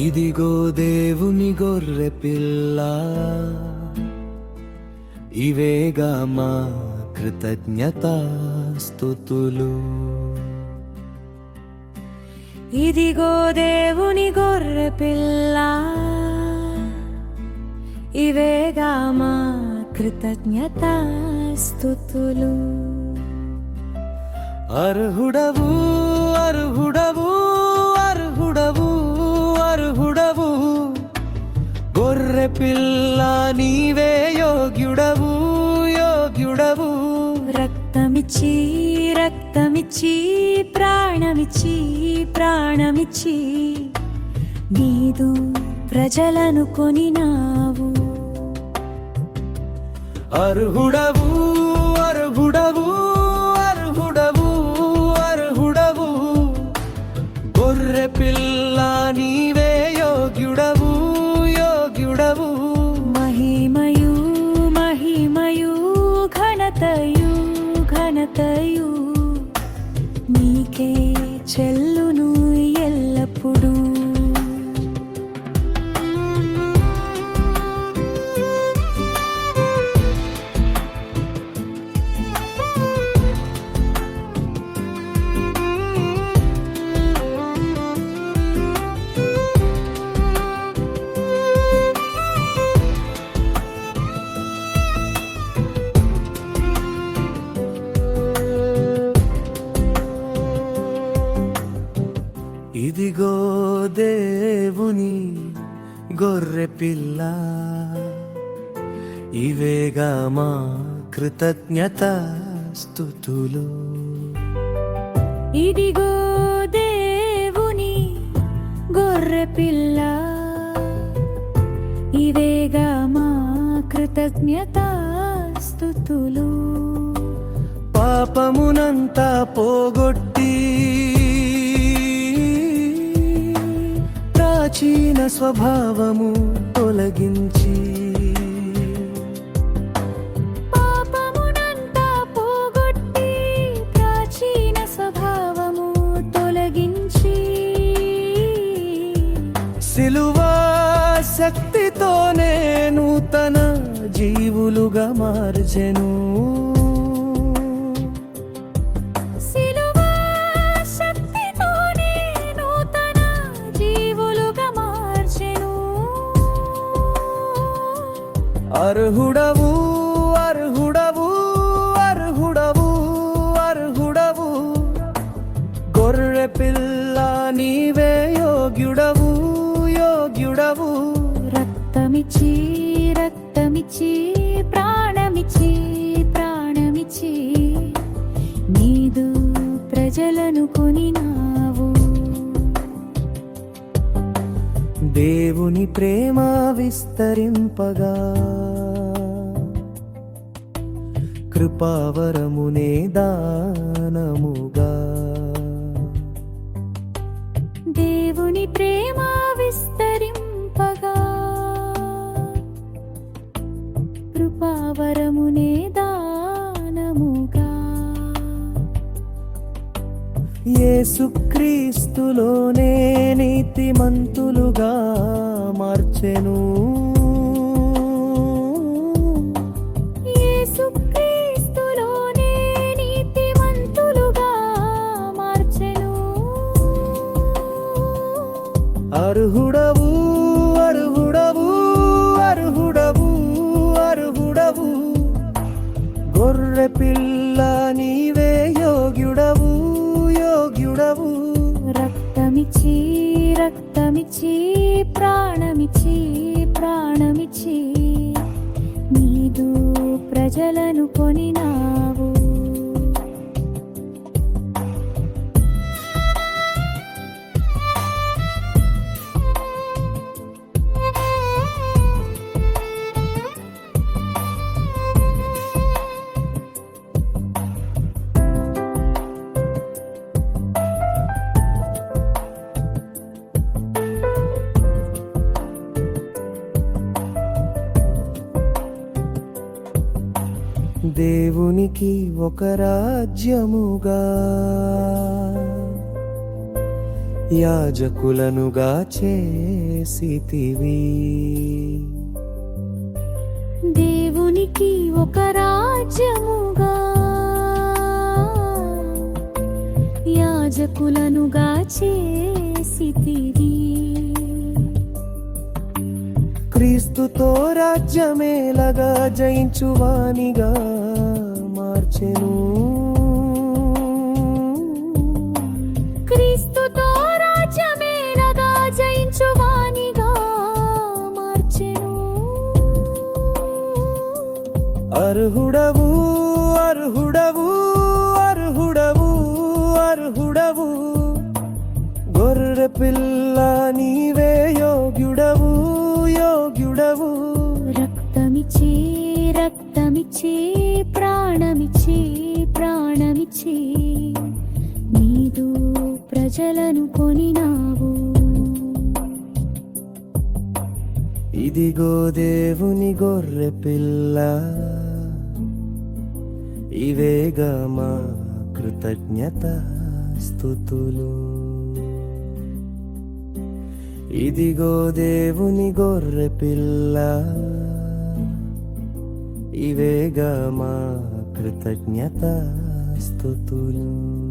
ఇదిగో దేవుని గొర్రె పిల్ల ఇవేగా మా కృతజ్ఞత స్థుతులు ఇదిగో దేవుని గొర్రె పిల్ల. ఇవేగా మా కృతజ్ఞత స్థుతులు. అర్హుడవు అర్హుడవు అర్హుడవు అర్హుడవు. గొర్రె పిల్ల నీవే యోగ్యుడవు యోగ్యుడవు. రక్తమిచ్చి రక్తమిచ్చి ప్రాణమిచ్చి ప్రాణమిచ్చి. నీదు ప్రజలను కొనినావు. అర్హుడవు అర్హుడవు అర్హుడవు అర్హుడవు. గొర్రె పిల్ల నీవే యోగ్యుడవు యోగ్యుడవు. మహిమయు మహిమయు ఘనతయు ఘనతయు. నీకే చెల్లును ఎల్లప్పుడూ. గొర్రె పిల్ల ఇవేగా మా కృతజ్ఞత స్థుతులు. ఇదిగో దేవుని గొర్రె పిల్ల ఇవేగా మా కృతజ్ఞత స్థుతులు. పాపమునంతా పోగొట్టి ప్రాచీన స్వభావము తొలగించి. పాపమునంతా పోగొట్టి ప్రాచీన స్వభావము తొలగించి. సిలువా శక్తితోనే నూతన జీవులుగా మార్చెను. అర్హుడవు అర్హుడవు అర్హుడవు అర్హుడవు. గొర్రె పిల్ల నీవే యోగ్యుడవు యోగ్యుడవు. రక్తమిచ్చి రక్తమిచ్చి ప్రాణమిచ్చి ప్రాణమిచ్చి నీదు ప్రజలను కొనినావు. దేవుని ప్రేమ విస్తరింపగా కృపావరమునే దానముగా. దేవుని ప్రేమ విస్తరింపగా. కృపావరమునే దానముగా. యేసుక్రీస్తులోనే నీతిమంతులుగా మార్చెను. అర్హుడవు అర్హుడవు అర్హుడవు అర్హుడవు. గొర్రె పిల్ల నీవే యోగ్యుడవు యోగ్యుడవు. రక్తమిచ్చి రక్తమిచ్చి ప్రాణమిచ్చి ప్రాణమిచ్చి నీదు ప్రజలను కొనినావు. దేవునికి ఒక రాజ్యముగా. యాజకులనుగా చేసితివి. దేవునికి ఒక రాజ్యముగా. యాజకులనుగా చేసితివి. క్రీస్తుతో రాజ్యమేలగా జయించువానిగా మార్చెను. క్రీస్తుతో రాజ్యమేలగా జయించువానిగా మార్చెను. అర్హుడవు అర్హుడవు అర్హుడవు అర్హుడవు. గొర్రె పిల్ల నీవే యోగ్యుడవు. యోగ్యుడవు రక్తమిచ్చి రక్తమిచ్చి ప్రాణమిచ్చి ప్రాణమిచ్చి. నీదు ప్రజలను కొనినావు. ఇదిగో దేవుని గొర్రె పిల్ల ఇవేగా మా కృతజ్ఞత స్థుతులు. ఇదిగో దేవుని గొర్రె పిల్ల ఇవేగా మా కృతజ్ఞత స్థుతులు.